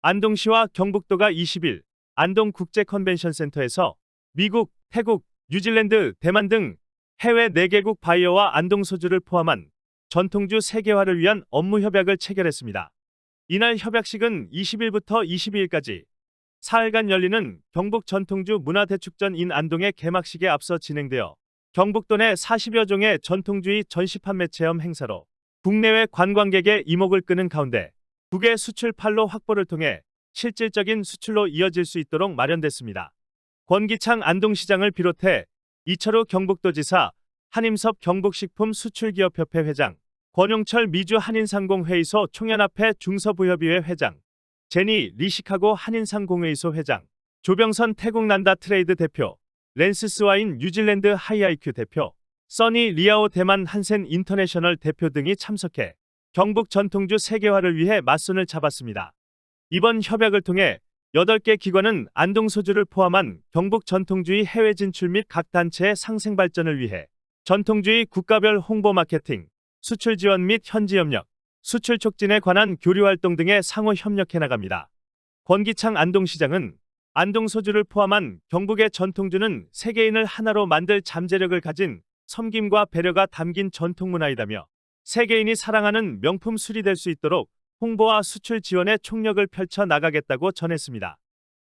안동시와 경북도가 20일 안동 국제 컨벤션 센터에서 미국, 태국, 뉴질랜드, 대만 등 해외 4개국 바이어와 안동 소주를 포함한 전통주 세계화를 위한 업무 협약을 체결했습니다. 이날 협약식은 20일부터 22일까지 사흘간 열리는 경북 전통주 문화대축전 인 안동의 개막식에 앞서 진행되어 경북도 내 40여 종의 전통주의 전시 판매 체험 행사로 국내외 관광객의 이목을 끄는 가운데 국외 수출 판로 확보를 통해 실질적인 수출로 이어질 수 있도록 마련됐습니다. 권기창 안동시장을 비롯해 이철우 경북도지사, 한임섭 경북식품 수출기업협회 회장, 권용철 미주 한인상공회의소 총연합회 중서부협의회 회장, 제니 리시카고 한인상공회의소 회장, 조병선 태국난다 트레이드 대표, 렌스스와인 뉴질랜드 하이아이큐 대표, 써니 리아오 대만 한센 인터내셔널 대표 등이 참석해 경북 전통주 세계화를 위해 맞선을 잡았습니다. 이번 협약을 통해 8개 기관은 안동 소주를 포함한 경북 전통주의 해외 진출 및 각 단체의 상생 발전을 위해 전통주의 국가별 홍보 마케팅, 수출 지원 및 현지 협력, 수출 촉진에 관한 교류 활동 등에 상호 협력해 나갑니다. 권기창 안동시장은 안동 소주를 포함한 경북의 전통주는 세계인을 하나로 만들 잠재력을 가진 섬김과 배려가 담긴 전통 문화이다며 세계인이 사랑하는 명품 술이 될 수 있도록 홍보와 수출 지원에 총력을 펼쳐 나가겠다고 전했습니다.